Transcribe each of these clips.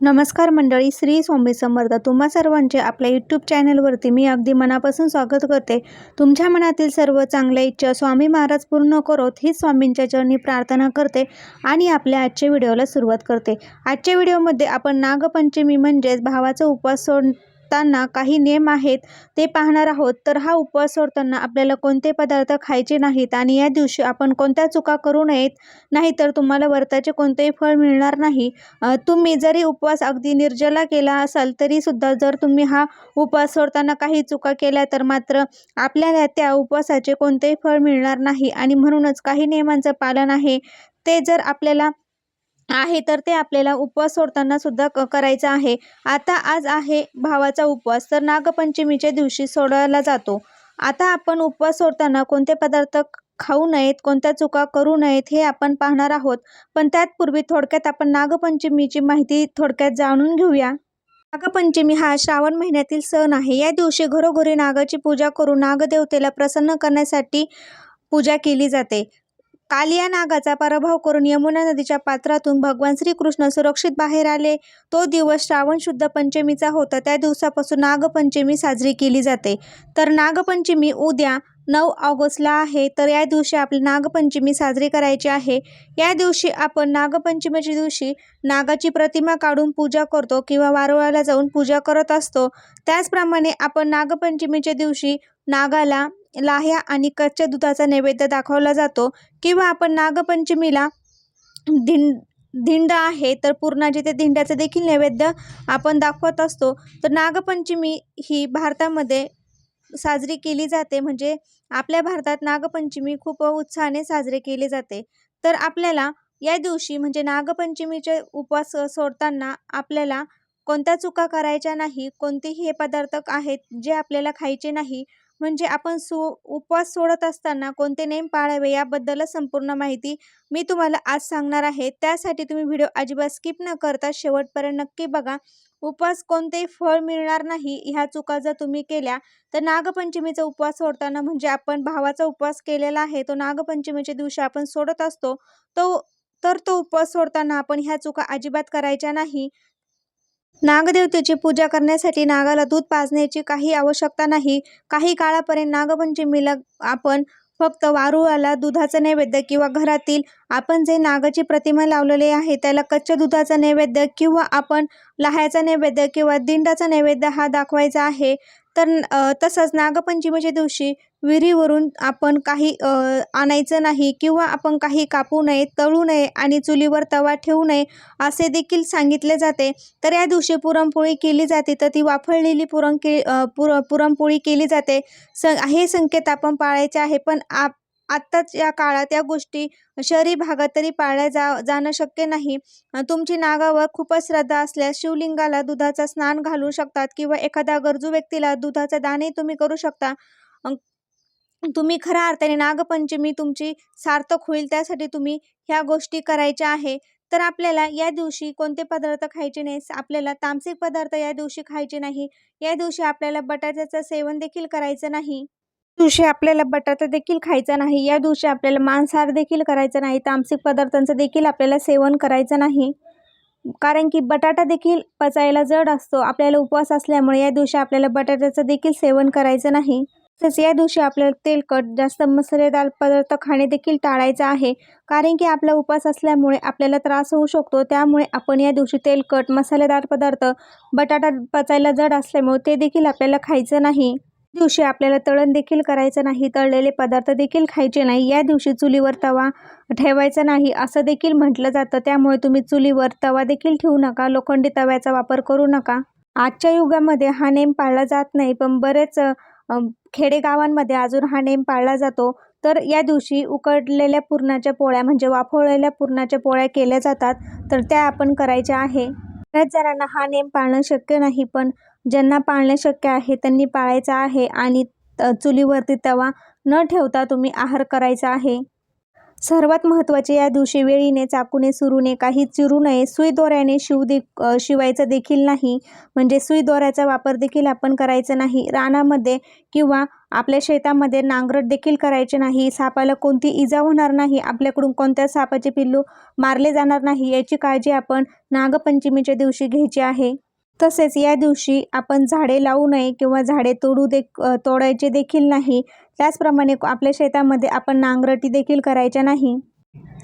नमस्कार मंडळी श्री स्वामी समर्थ. तुम्हा सर्वांचे आपल्या यूट्यूब चॅनलवरती मी अगदी मनापासून स्वागत करते. तुमच्या मनातील सर्व चांगल्या इच्छा स्वामी महाराज पूर्ण करोत ही स्वामींच्या चरणी प्रार्थना करते आणि आपल्या आजच्या व्हिडिओला सुरुवात करते. आजच्या व्हिडिओमध्ये आपण नागपंचमी म्हणजेच भावाचा उपवास सोड सोडताना काही नियम आहेत ते पाहणार आहोत. तर हा उपवास सोडताना आपल्याला कोणते पदार्थ खायचे नाहीत आणि या दिवशी आपण कोणत्या चुका करू नयेत नाहीतर तुम्हाला व्रताचे कोणतेही फळ मिळणार नाही. तुम्ही जरी उपवास अगदी निर्जला केला असाल तरीसुद्धा जर तुम्ही हा उपवास सोडताना काही चुका केल्या तर मात्र आपल्याला त्या उपवासाचे कोणतेही फळ मिळणार नाही. आणि म्हणूनच काही नियमांचं पालन आहे. ते जर आपल्याला आहे तर ते आपल्याला उपवास सोडताना सुद्धा क करायचं आहे. आता आज आहे भावाचा उपवास तर नागपंचमीच्या दिवशी सोडवला जातो. आता आपण उपवास सोडताना कोणते पदार्थ खाऊ नयेत कोणत्या चुका करू नयेत हे आपण पाहणार आहोत. पण त्यातपूर्वी थोडक्यात आपण नागपंचमीची माहिती थोडक्यात जाणून घेऊया. नागपंचमी हा श्रावण महिन्यातील सण आहे. या दिवशी घरोघरी नागाची पूजा करून नागदेवतेला प्रसन्न करण्यासाठी पूजा केली जाते. कालिया नागाचा पराभव करून यमुना नदीच्या पात्रातून भगवान श्रीकृष्ण सुरक्षित बाहेर आले. तो दिवस श्रावण शुद्ध पंचमीचा होता. त्या दिवसापासून नागपंचमी साजरी केली जाते. तर नागपंचमी उद्या नऊ ऑगस्टला आहे. तर या दिवशी आपली नागपंचमी साजरी करायची आहे. या दिवशी आपण नागपंचमीच्या दिवशी नागाची प्रतिमा काढून पूजा करतो किंवा वारुळाला जाऊन पूजा करत असतो. त्याचप्रमाणे आपण नागपंचमीच्या दिवशी नागाला लाह्या आणि कच्च्या दुधाचा नैवेद्य दाखवला जातो. किंवा आपण नागपंचमीला धिंड धिंड आहे तर पूर्णाची ते धिंड्याचं देखील नैवेद्य आपण दाखवत असतो तर नागपंचमी ही भारतामध्ये साजरी केली जाते. म्हणजे आपल्या भारतात नागपंचमी खूप उत्साहाने साजरी केली जाते. तर आपल्याला या दिवशी म्हणजे नागपंचमीचे उपवास सोडताना आपल्याला कोणत्या चुका करायच्या नाही कोणतेही हे पदार्थ आहेत जे आपल्याला खायचे नाही म्हणजे आपण सो उपवास सोडत असताना कोणते नेम पाळावे याबद्दलच संपूर्ण माहिती मी तुम्हाला आज सांगणार आहे. त्यासाठी तुम्ही व्हिडिओ अजिबात स्किप न करता शेवटपर्यंत नक्की बघा. उपवास कोणतेही फळ मिळणार नाही ह्या चुका जर तुम्ही केल्या तर नागपंचमीचा उपवास सोडताना म्हणजे आपण भावाचा उपवास केलेला आहे तो नागपंचमीच्या दिवशी आपण सोडत असतो तो तर तो उपवास सोडताना आपण ह्या चुका अजिबात करायच्या नाही. नागदेवतेची पूजा करण्यासाठी नागाला दूध पाजण्याची काही आवश्यकता नाही. काही काळापर्यंत नागपंचमीला आपण फक्त वारुळाला दुधाचं नैवेद्य किंवा घरातील आपण जे नागाची प्रतिमा लावलेली आहे त्याला कच्च्या दुधाचा नैवेद्य किंवा आपण लहायाचा नैवेद्य किंवा दिंडाचा नैवेद्य हा दाखवायचा आहे. तर तसंच नागपंचमीच्या दिवशी विहिरीवरून आपण काही आणायचं नाही किंवा आपण काही कापू नये तळू नये आणि चुलीवर तवा ठेवू नये असे देखील सांगितले जाते. तर या दिवशी पुरणपोळी केली जाते तर ती वाफळलेली पुरण के पुर पुरणपोळी केली जाते. स हे संकेत आपण पाळायचे आहे पण आप आत्ताच या काळात या गोष्टी शहरी भागात तरी पाळल्या जा जाणं शक्य नाही. तुमची नागावर खूपच श्रद्धा असल्यास शिवलिंगाला दुधाचा स्नान घालू शकतात किंवा एखाद्या गरजू व्यक्तीला दुधाचा दानही तुम्ही करू शकता. तुम्ही खऱ्या अर्थाने नागपंचमी तुमची सार्थक होईल त्यासाठी तुम्ही ह्या गोष्टी करायच्या आहे. तर आपल्याला या दिवशी कोणते पदार्थ खायचे नाही आपल्याला तामसिक पदार्थ या दिवशी खायचे नाही या दिवशी आपल्याला बटाट्याचं सेवन देखील करायचं नाही. दिवशी आपल्याला बटाटा देखील खायचा नाही या दिवशी आपल्याला मांसाहार देखील करायचा नाही तामसिक पदार्थांचं देखील आपल्याला सेवन करायचं नाही. कारण की बटाटा देखील पचायला जड असतो आपल्याला उपवास असल्यामुळे या दिवशी आपल्याला बटाट्याचं देखील सेवन करायचं नाही. तसेच या दिवशी आपल्याला तेलकट जास्त मसालेदार पदार्थ खाणे देखील टाळायचं आहे. कारण की आपला उपवास असल्यामुळे आपल्याला त्रास होऊ शकतो त्यामुळे आपण या दिवशी तेलकट मसालेदार पदार्थ बटाटा पचायला जड असल्यामुळे ते देखील आपल्याला खायचं नाही. दिवशी आपल्याला तळण देखील करायचं नाही तळलेले पदार्थ देखील खायचे नाही. या दिवशी चुलीवर तवा ठेवायचा नाही असं देखील म्हटलं जातं. त्यामुळे तुम्ही चुलीवर तवा देखील ठेवू नका. लोखंडी तव्याचा वापर करू नका. आजच्या युगामध्ये हा नेम पाळला जात नाही पण बरेच खेडेगावांमध्ये अजून हा नेम पाळला जातो. तर या दिवशी उकडलेल्या पुरणाच्या पोळ्या म्हणजे वाफवलेल्या पुरणाच्या पोळ्या केल्या जातात. तर त्या आपण करायच्या आहे. बऱ्याच जणांना हा नेम पाळणं शक्य नाही पण ज्यांना पाळणे शक्य आहे त्यांनी पाळायचा आहे आणि चुलीवरती तवा न ठेवता तुम्ही आहार करायचा आहे. सर्वात महत्त्वाचे या दिवशी वेळीने चाकूने सुरूने काही चिरू नये. सुईदोऱ्याने शिव दे शिवायचं देखील नाही. म्हणजे सुईदोऱ्याचा वापर देखील आपण करायचा नाही. रानामध्ये किंवा आपल्या शेतामध्ये नांगरट देखील करायचे नाही. सापाला कोणती इजा होणार नाही. आपल्याकडून कोणत्या सापाचे पिल्लू मारले जाणार नाही याची काळजी आपण नागपंचमीच्या दिवशी घ्यायची आहे. तसेच या दिवशी आपण झाडे लावू नये किंवा झाडे तोडू दे तोडायचे देखील नाही. त्याचप्रमाणे आपल्या शेतामध्ये आपण नांगरटी देखील करायच्या नाही.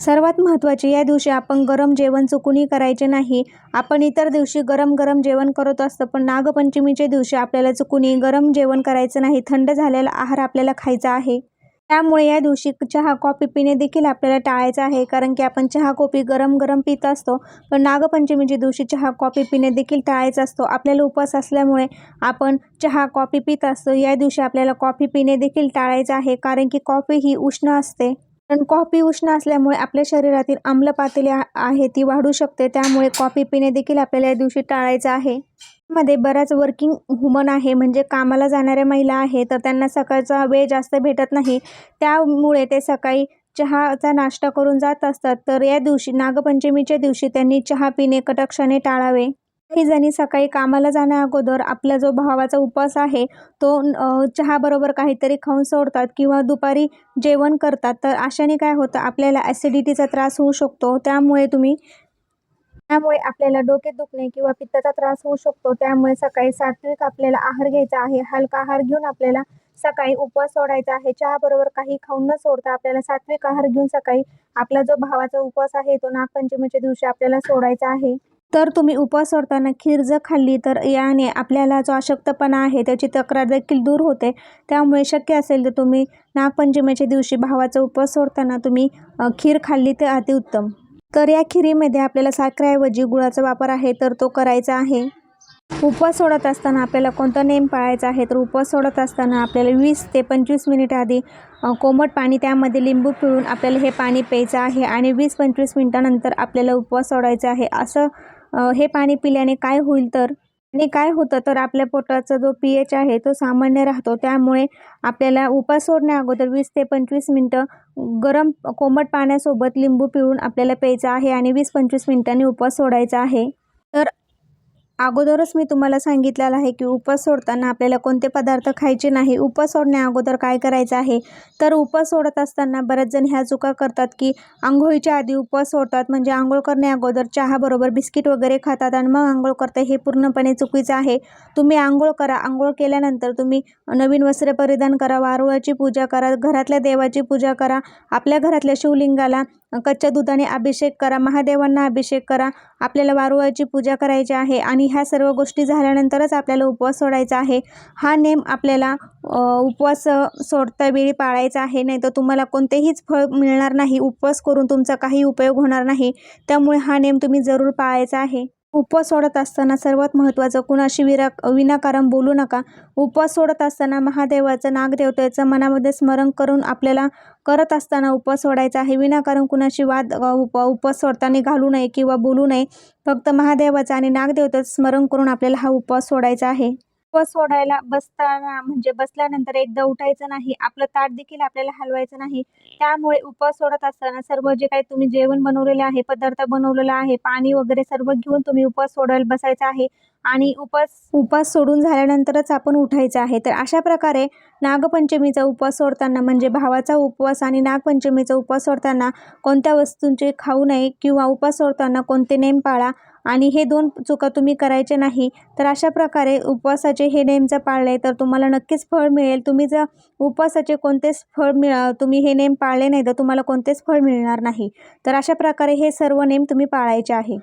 सर्वात महत्त्वाचे या दिवशी आपण गरम जेवण चुकूनही करायचे नाही. आपण इतर दिवशी गरम गरम जेवण करत असतो पण नागपंचमीच्या दिवशी आपल्याला चुकूनही गरम जेवण करायचं नाही. थंड झालेला आहार आपल्याला खायचा आहे. त्यामुळे या दिवशी चहा कॉफी पिणे देखील आपल्याला टाळायचं आहे. कारण की आपण चहा कॉफी गरम गरम पित असतो. पण नागपंचमीच्या दिवशी चहा कॉफी पिणे देखील टाळायचा असतो. आपल्याला उपवास असल्यामुळे आपण चहा कॉफी पित असतो. या दिवशी आपल्याला कॉफी पिणे देखील टाळायचं आहे. कारण की कॉफी ही उष्ण असते. कारण कॉफी उष्ण असल्यामुळे आपल्या शरीरातील आम्ल पातळी आहे ती वाढू शकते. त्यामुळे कॉफी पिणे देखील आपल्याला या दिवशी टाळायचं आहे. मध्ये बऱ्याच वर्किंग वुमन आहे म्हणजे कामाला जाणाऱ्या महिला आहे तर त्यांना सकाळचा वेळ जास्त भेटत नाही. त्यामुळे ते सकाळी चहाचा नाश्ता करून जात असतात. तर या दिवशी नागपंचमीच्या दिवशी त्यांनी चहा पिणे कटाक्षाने टाळावे. काही जणी सकाळी कामाला जाण्या अगोदर आपला जो भावाचा उपवास आहे तो चहाबरोबर काहीतरी खाऊन सोडतात किंवा दुपारी जेवण करतात. तर अशाने काय होतं आपल्याला ॲसिडिटीचा त्रास होऊ शकतो. त्यामुळे तुम्ही त्यामुळे आपल्याला डोके दुखणे किंवा पित्ताचा त्रास होऊ शकतो. त्यामुळे सकाळी सात्विक आपल्याला आहार घ्यायचा आहे. हलका आहार घेऊन आपल्याला सकाळी उपवास सोडायचा आहे. चहाबरोबर काही खाऊन न सोडता आपल्याला सात्विक आहार घेऊन सकाळी आपला जो भावाचा उपवास आहे तो नागपंचमीच्या दिवशी आपल्याला सोडायचा आहे. तर तुम्ही उपवास सोडताना खीर जर खाल्ली तर याने आपल्याला जो अशक्तपणा आहे त्याची तक्रार देखील दूर होते. त्यामुळे शक्य असेल तर तुम्ही नागपंचमीच्या दिवशी भावाचा उपवास सोडताना तुम्ही खीर खाल्ली तर अतिउत्तम तर या खिरीमध्ये आपल्याला साखरेऐवजी गुळाचा वापर आहे तर तो करायचा आहे. उपवास सोडत असताना आपल्याला कोणता नेम पाळायचा आहे तर उपवास सोडत असताना आपल्याला वीस ते पंचवीस मिनिट आधी कोमट पाणी त्यामध्ये लिंबू पिळून आपल्याला हे पाणी प्यायचं आहे आणि वीस पंचवीस मिनटानंतर आपल्याला उपवास सोडायचा आहे असं हे पाणी पिल्याने काय होईल तर? आणि काय होतं तर आपल्या पोटाचा जो पी एच आहे तो सामान्य राहतो. त्यामुळे आपल्याला उपास सोडण्या अगोदर वीस ते पंचवीस मिनटं गरम कोमट पाण्यासोबत लिंबू पिळून आपल्याला प्यायचं आहे आणि वीस पंचवीस मिनटांनी उपास सोडायचा आहे. तर अगोदरच मी तुम्हाला सांगितलेलं आहे की उपवास सोडताना आपल्याला कोणते पदार्थ खायचे नाही. उपवास सोडण्या अगोदर काय करायचं आहे? तर उपवास सोडत असताना बरेच जण ह्या चुका करतात की आंघोळीच्या आधी उपवास सोडतात. म्हणजे आंघोळ करण्या अगोदर चहाबरोबर बिस्किट वगैरे खातात आणि मग आंघोळ करते हे पूर्णपणे चुकीचं आहे. तुम्ही आंघोळ करा. आंघोळ केल्यानंतर तुम्ही नवीन वस्त्र परिधान करा. वारुळाची पूजा करा. घरातल्या देवाची पूजा करा. आपल्या घरातल्या शिवलिंगाला कच्च्या दुधाने अभिषेक करा महादेवांना अभिषेक करा. आपल्याला वारुळाची पूजा करायची आहे आणि ह्या सर्व गोष्टी झाल्यानंतरच आपल्याला उपवास सोडायचा आहे. हा नेम आपल्याला उपवास सोडता वेळी पाळायचा आहे. नाही तर तुम्हाला कोणतेहीच फळ मिळणार नाही. उपवास करून तुमचा काही उपयोग होणार नाही. त्यामुळे हा नेम तुम्ही जरूर पाळायचा आहे. उपवास सोडत असताना सर्वात महत्त्वाचं कुणाशी विरा विनाकारण बोलू नका. उपवास सोडत असताना महादेवाचं नागदेवतेचं मनामध्ये स्मरण करून आपल्याला करत असताना उपवास सोडायचा आहे. विनाकारण कुणाशी वाद उप उपवास सोडताना घालू नये किंवा बोलू नये. फक्त महादेवाचं आणि नागदेवतेचं स्मरण करून आपल्याला हा उपवास सोडायचा आहे. उपवास सोडायला बसताना म्हणजे बसल्यानंतर एकदा उठायचं नाही आपलं ताट देखील आपल्याला हलवायचं नाही त्यामुळे उपवास सोडत असताना सर्व जे काही तुम्ही जेवण बनवलेले आहे पदार्थ बनवलेला आहे पाणी वगैरे सर्व घेऊन तुम्ही उपवास सोडायला बसायचं आहे आणि उपवास उपवास सोडून झाल्यानंतरच आपण उठायचं आहे. तर अशा प्रकारे नागपंचमीचा उपवास सोडताना म्हणजे भावाचा उपवास आणि नागपंचमीचा उपवास सोडताना कोणत्या वस्तूंचे खाऊ नये किंवा उपवास सोडताना कोणते नेम पाळा आणि हे दोन चुका तुम्ही करायचे नाही तर अशा प्रकारे उपवासाचे हे नेम जर पाळले तर तुम्हाला नक्कीच फळ मिळेल. तुम्ही जर उपवासाचे कोणतेच फळ मिळ तुम्ही हे नेम पाळले नाही तर तुम्हाला कोणतेच फळ मिळणार नाही. तर अशा प्रकारे हे सर्व नेम तुम्ही पाळायचे आहे.